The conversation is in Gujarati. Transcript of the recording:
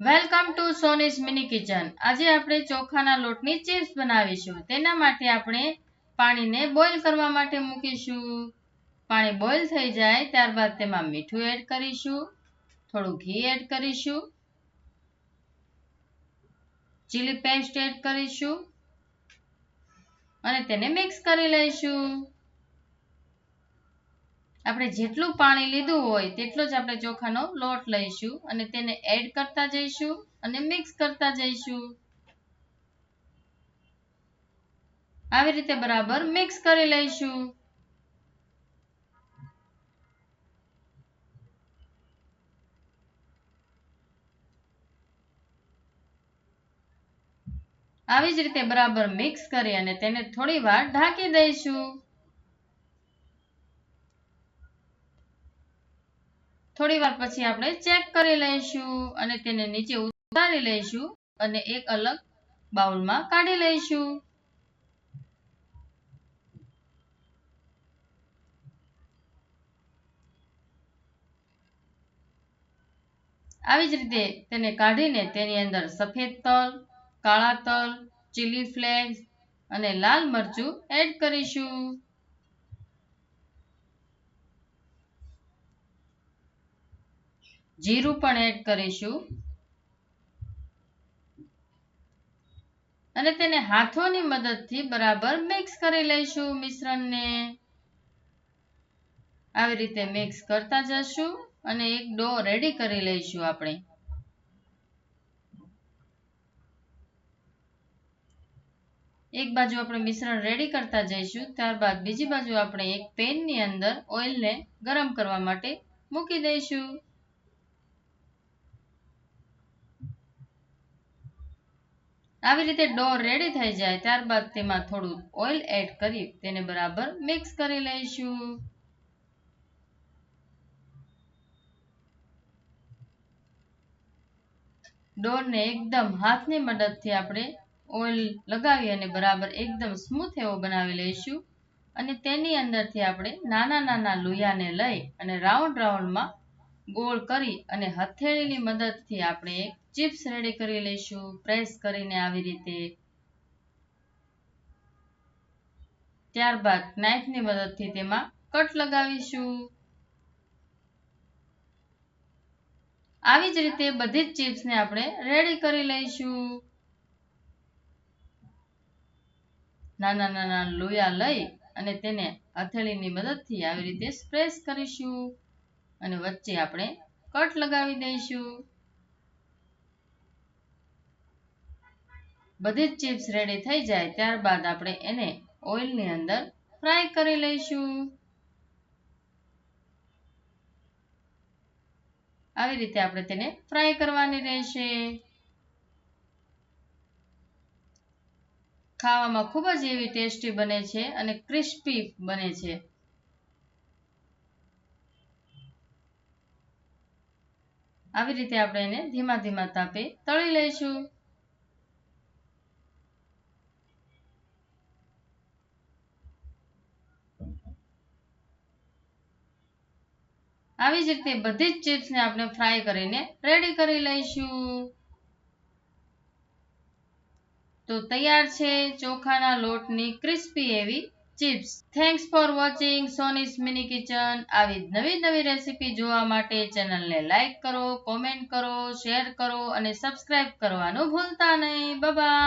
Welcome to Soni's mini kitchen. આજે આપણે ચોખાના લોટની ચિપ્સ બનાવીશું. તેના માટે આપણે પાણીને બોઇલ કરવા માટે મૂકીશું. પાણી બોઇલ થઈ જાય ત્યારબાદ તેમાં મીઠું એડ કરીશું. થોડું ઘી એડ કરીશું. ચીલી પેસ્ટ એડ કરીશું. અને તેને મિક્સ કરી લઈશું. આપણે જેટલું પાણી લીધું હોય તેટલો જ આપણે ચોખાનો લોટ લઈશું અને તેને એડ કરતા જઈશું અને મિક્સ કરતા જઈશું. આવી રીતે બરાબર મિક્સ કરી લઈશું. આવી જ રીતે બરાબર મિક્સ કરી અને તેને થોડી વાર ઢાંકી દઈશું. થોડી વાર પછી આપણે ચેક કરી લઈશું અને તેને નીચે ઉતારી લઈશું અને એક અલગ બાઉલમાં કાઢી લઈશું. આવી જ રીતે તેને કાઢીને તેની અંદર સફેદ તલ, કાળા તલ ચીલી ફ્લેક્સ અને લાલ મરચું એડ કરીશું. જીરું પણ એડ કરીશું. અને તેને હાથોની મદદથી બરાબર મિક્સ કરી લઈશું મિશ્રણને. આવી રીતે મિક્સ કરતા જશું અને એક ડો રેડી કરી લઈશું આપણે. એક બાજુ આપણે મિશ્રણ રેડી કરતા જઈશું, ત્યારબાદ બીજી બાજુ આપણે એક પેનની અંદર ઓઇલને ગરમ કરવા માટે મૂકી દઈશું. આવી રીતે ડો રેડી થઈ જાય ત્યારબાદ તેમાં થોડું ઓઇલ એડ કરી તેને બરાબર મિક્સ કરી લઈશું. ડોરને એકદમ હાથની મદદથી આપણે ઓઇલ લગાવી અને બરાબર એકદમ સ્મૂથ એવો બનાવી લઈશું. અને તેની અંદરથી આપણે નાના નાના લુયાને લઈ અને રાઉન્ડ રાઉન્ડમાં ગોળ કરી અને હથેળીની મદદથી આપણે ચિપ્સ રેડી કરી લઈશું, પ્રેસ કરીને આવી રીતે. ત્યારબાદ નાઇફની મદદથી તેમાં કટ લગાવીશું. આવી જ રીતે બધી જ ચિપ્સને આપણે રેડી કરી લઈશું. નાના નાના લોયા લઈ અને તેને હથેળીની મદદથી આવી રીતે સ્પ્રેસ કરીશું. અને વચ્ચે આપણે કટ લગાવી દઈશું. બધી જ ચિપ્સ રેડી થઈ જાય, ત્યારબાદ આપણે એને ઓઇલની અંદર ફ્રાય કરી લઈશું. આવી રીતે આપણે તેને ફ્રાય કરવાની રહેશે. ખાવામાં ખૂબ જ એવી ટેસ્ટી બને છે અને ક્રિસ્પી બને છે. આવી રીતે આપણે એને ધીમા ધીમા તાપે તળી લઈશું. આવી જ રીતે બધી જ ચિપ્સને આપણે ફ્રાય કરીને રેડી કરી લઈશું. તો તૈયાર છે ચોખાના લોટની ક્રિસ્પી એવી chips thanks for watching Soni's mini kitchen આવી નવી નવી રેસીપી જોવા માટે ચેનલને લાઇક કરો કોમેન્ટ કરો શેર કરો અને સબસ્ક્રાઇબ કરવાનું ભૂલતા નહીં. બાય